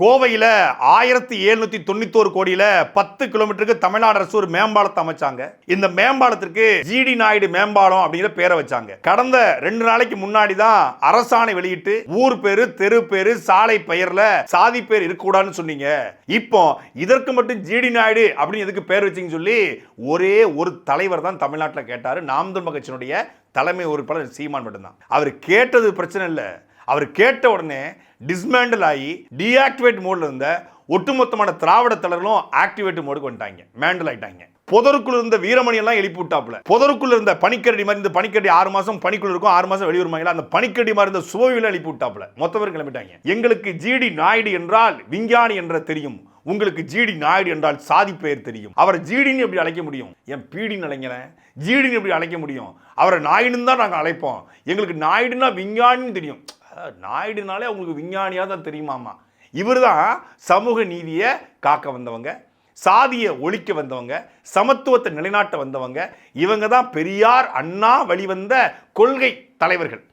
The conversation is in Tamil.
கோவையில் ஆயிரத்தி எழுநூத்தி தொண்ணூத்தோரு கோடியில பத்து கிலோமீட்டருக்கு தமிழ்நாடு அரசு ஒரு மேம்பாலத்தை அமைச்சாங்க. இந்த மேம்பாலத்திற்கு ஜிடி நாயுடு மேம்பாலம் அப்படிங்கிற பேரை வச்சாங்க. கடந்த ரெண்டு நாளைக்கு முன்னாடி தான் அரசாணை வெளியிட்டு ஊர் பேரு தெரு பேரு சாலை பெயர்ல சாதி பேர் இருக்கக்கூடாதுன்னு சொன்னீங்க. இப்போ இதற்கு மட்டும் ஜிடி நாயுடு அப்படின்னு எதுக்கு பேர் வச்சீங்கன்னு சொல்லி ஒரே ஒரு தலைவர் தான் தமிழ்நாட்டில் கேட்டாரு. நாம் தமிழ் கட்சியினுடைய தலைமை உறுப்பினர் சீமான் மட்டும்தான். அவர் கேட்டது பிரச்சனை இல்லை. அவர் கேட்ட உடனே டிஸ்மேண்டில் ஆகி டீஆக்டிவேட் மோடில் இருந்த ஒட்டுமொத்தமான திராவிட தலைவர்களும் ஆக்டிவேட் மோடுக்கு வந்துட்டாங்க. மேண்டில் ஆயிட்டாங்க. புதருக்குள்ள இருந்த வீரமணி எல்லாம் எழுப்பி விட்டாப்புல. புதருக்குள்ள இருந்த பனிக்கரடி மாதிரி இந்த பனிக்கரடி ஆறு மாசம் பனிக்குள்ள இருக்கும் ஆறு மாசம் வெளியூர் அந்த பனிக்கரடி மாதிரி இருந்த சுவையில எழுப்பி விட்டாப்புல. மொத்த பேர் கிளம்பிட்டாங்க. எங்களுக்கு ஜிடி நாயுடு என்றால் விஞ்ஞானி என்ற தெரியும். உங்களுக்கு ஜிடி நாயுடு என்றால் சாதி பெயர் தெரியும். அவரை ஜிடின்னு எப்படி அழைக்க முடியும்? என் பீடின்னு அழைக்கிறேன் ஜிடின்னு எப்படி அழைக்க முடியும்? அவரை நாயுடுன்னு தான் நாங்கள் அழைப்போம். எங்களுக்கு நாயுடுன்னா விஞ்ஞானின்னு தெரியும். நாயுடுனாலே அவங்களுக்கு விஞ்ஞானியாக தான் தெரியுமாமா? இவர் தான் சமூக நீதியை காக்க வந்தவங்க சாதியை ஒழிக்க வந்தவங்க சமத்துவத்தை நிலைநாட்ட வந்தவங்க. இவங்க தான் பெரியார் அண்ணா வழிவந்த கொள்கை தலைவர்கள்.